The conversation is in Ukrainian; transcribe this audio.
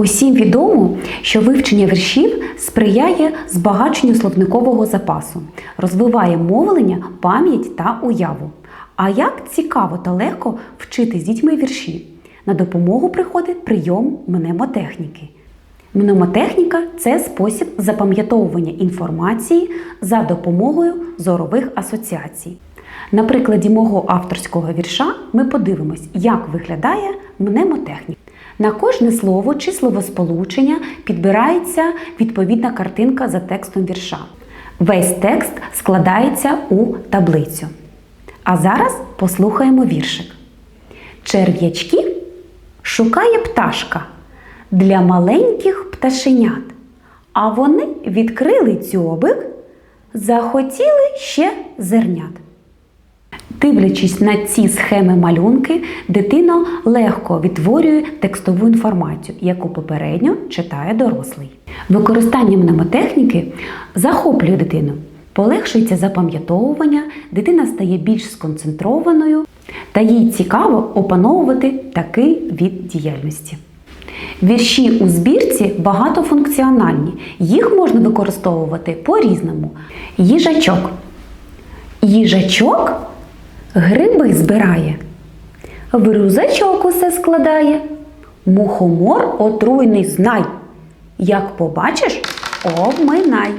Усім відомо, що вивчення віршів сприяє збагаченню словникового запасу, розвиває мовлення, пам'ять та уяву. А як цікаво та легко вчити з дітьми вірші? На допомогу приходить прийом мнемотехніки. Мнемотехніка це спосіб запам'ятовування інформації за допомогою зорових асоціацій. На прикладі мого авторського вірша ми подивимось, як виглядає мнемотехніка. На кожне слово чи словосполучення підбирається відповідна картинка за текстом вірша. Весь текст складається у таблицю. А зараз послухаємо віршик. Черв'ячки шукає пташка для маленьких пташенят. А вони відкрили дзьобик, захотіли ще зернят. Дивлячись на ці схеми малюнки, дитина легко відтворює текстову інформацію, яку попередньо читає дорослий. Використання мнемотехніки захоплює дитину, полегшується запам'ятовування, дитина стає більш сконцентрованою та їй цікаво опановувати такий від діяльності. Вірші у збірці багатофункціональні, їх можна використовувати по-різному. Їжачок. Їжачок гриби збирає, в рюкзачок усе складає. Мухомор отруйний знай. Як побачиш, обминай.